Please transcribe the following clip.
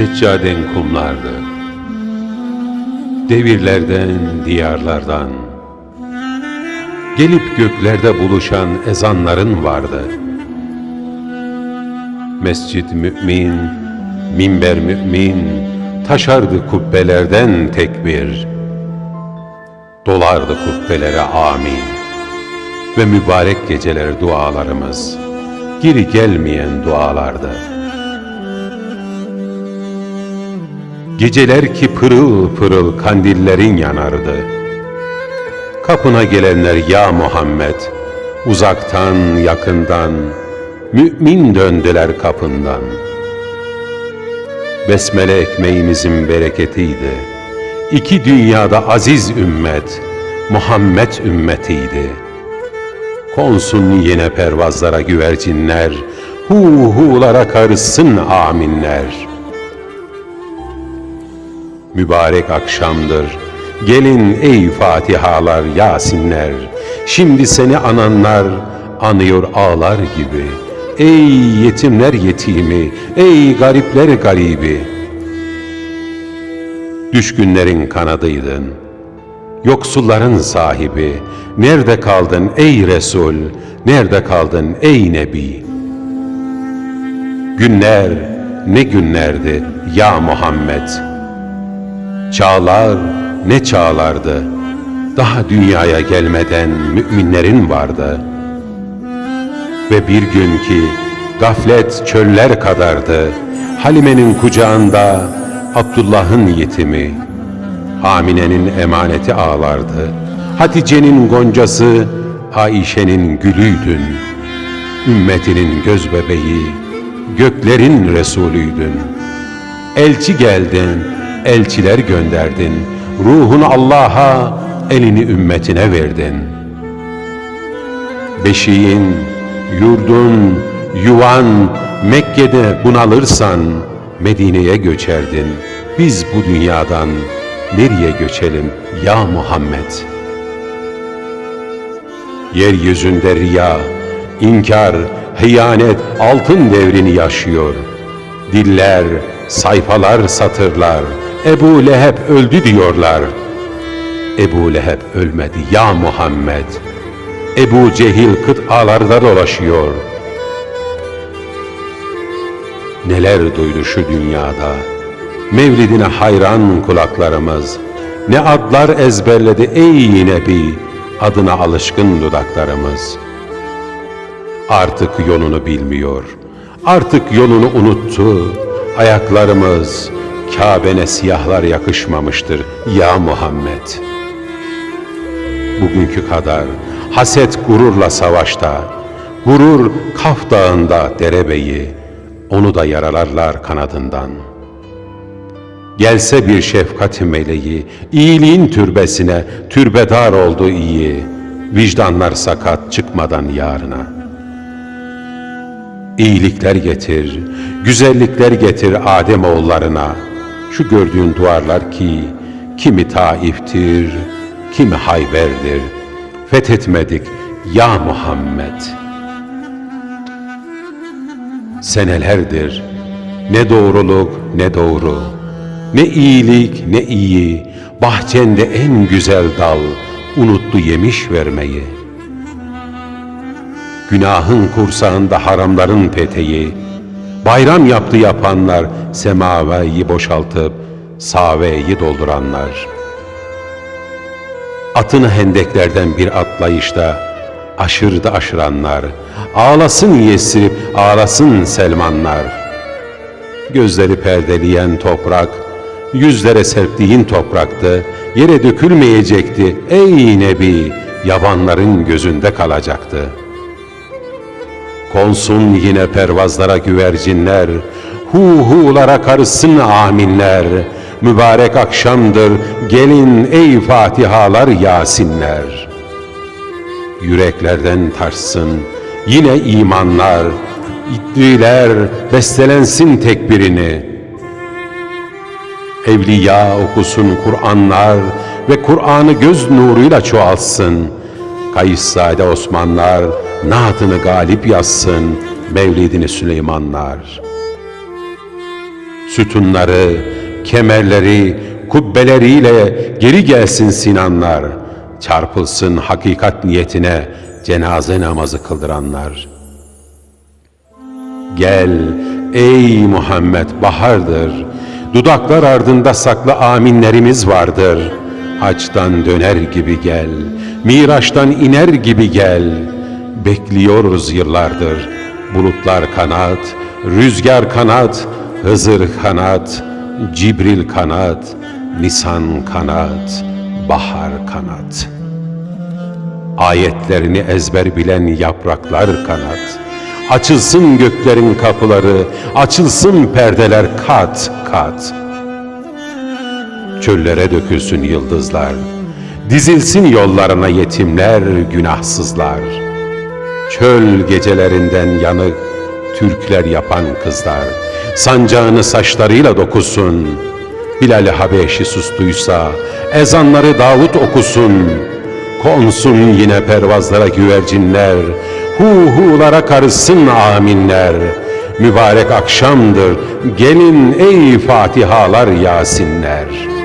Seccaden kumlardı. Devirlerden, diyarlardan. Gelip göklerde buluşan ezanların vardı. Mescid mümin, minber mümin, taşardı kubbelerden tekbir. Dolardı kubbelere amin. Ve mübarek geceler dualarımız, geri gelmeyen dualardı. Geceler ki pırıl pırıl kandillerin yanardı. Kapına gelenler ya Muhammed, uzaktan yakından, mümin döndüler kapından. Besmele ekmeğimizin bereketiydi. İki dünyada aziz ümmet, Muhammed ümmetiydi. Konsun yine pervazlara güvercinler, hu hulara karışsın aminler.'' Mübarek akşamdır. Gelin ey Fatihalar, Yasinler. Şimdi seni ananlar anıyor ağlar gibi. Ey yetimler yetimi, ey garipler garibi. Düşkünlerin kanadıydın. Yoksulların sahibi. Nerede kaldın ey Resul? Nerede kaldın ey Nebi? Günler ne günlerdi ya Muhammed.'' Çağlar ne çağlardı. Daha dünyaya gelmeden müminlerin vardı. Ve bir gün ki gaflet çöller kadardı. Halime'nin kucağında Abdullah'ın yetimi, Amine'nin emaneti ağlardı. Hatice'nin goncası, Ayşe'nin gülüydün. Ümmetinin göz bebeği, göklerin Resulüydün. Elçi geldin, elçiler gönderdin. Ruhunu Allah'a, elini ümmetine verdin. Beşiğin, yurdun, yuvan, Mekke'de bunalırsan Medine'ye göçerdin. Biz bu dünyadan nereye göçelim ya Muhammed? Yeryüzünde riya, inkar, hıyanet altın devrini yaşıyor. Diller, sayfalar, satırlar, Ebu Leheb öldü diyorlar. Ebu Leheb ölmedi ya Muhammed. Ebu Cehil kıtalarda dolaşıyor. Neler duydu şu dünyada. Mevlidine hayran kulaklarımız. Ne adlar ezberledi ey Nebi. Adına alışkın dudaklarımız. Artık yolunu bilmiyor. Artık yolunu unuttu. Ayaklarımız, Kabe'ne siyahlar yakışmamıştır ya Muhammed. Bugünkü kadar haset gururla savaşta, gurur Kaf Dağı'nda derebeyi, onu da yaralarlar kanadından. Gelse bir şefkat meleği, iyiliğin türbesine, türbedar oldu iyi, vicdanlar sakat çıkmadan yarına.'' İyilikler getir, güzellikler getir Adem oğullarına. Şu gördüğün duvarlar ki kimi Taif'tir, kimi Hayber'dir. Fethetmedik ya Muhammed. Senelerdir ne doğruluk ne doğru, ne iyilik ne iyi, bahçende en güzel dal unuttu yemiş vermeyi.'' Günahın kursağında haramların peteği, bayram yaptı yapanlar, semaveyi boşaltıp saveyi dolduranlar. Atını hendeklerden bir atlayışta aşırdı aşıranlar, ağlasın Yesrib, ağlasın Selmanlar. Gözleri perdeleyen toprak, yüzlere serptiğin topraktı, yere dökülmeyecekti ey Nebi, yabanların gözünde kalacaktı.'' Konsun yine pervazlara güvercinler, hu hulara karışsın aminler. Mübarek akşamdır, gelin ey Fatihalar Yasinler. Yüreklerden taşsın yine imanlar, İddiler bestelensin tekbirini. Evliya okusun Kur'anlar ve Kur'an'ı göz nuruyla çoğalsın. Kayıssade Osmanlar, naatını galip yazsın, mevlidini Süleymanlar. Sütunları, kemerleri, kubbeleriyle geri gelsin Sinanlar. Çarpılsın hakikat niyetine cenaze namazı kıldıranlar. Gel ey Muhammed bahardır. Dudaklar ardında saklı aminlerimiz vardır. Haçtan döner gibi gel. Miraçtan iner gibi gel. Bekliyoruz yıllardır. Bulutlar kanat, rüzgar kanat, Hızır kanat, Cibril kanat, Nisan kanat, bahar kanat. Ayetlerini ezber bilen yapraklar kanat. Açılsın göklerin kapıları, açılsın perdeler kat kat. Çöllere dökülsün yıldızlar, dizilsin yollarına yetimler, günahsızlar. Çöl gecelerinden yanık türküler yapan kızlar, sancağını saçlarıyla dokusun. Bilal-i Habeşi sustuysa, ezanları Davut okusun. Konsun yine pervazlara güvercinler, hu hulara karışsın aminler. Mübarek akşamdır, gelin ey Fatihalar Yasinler.''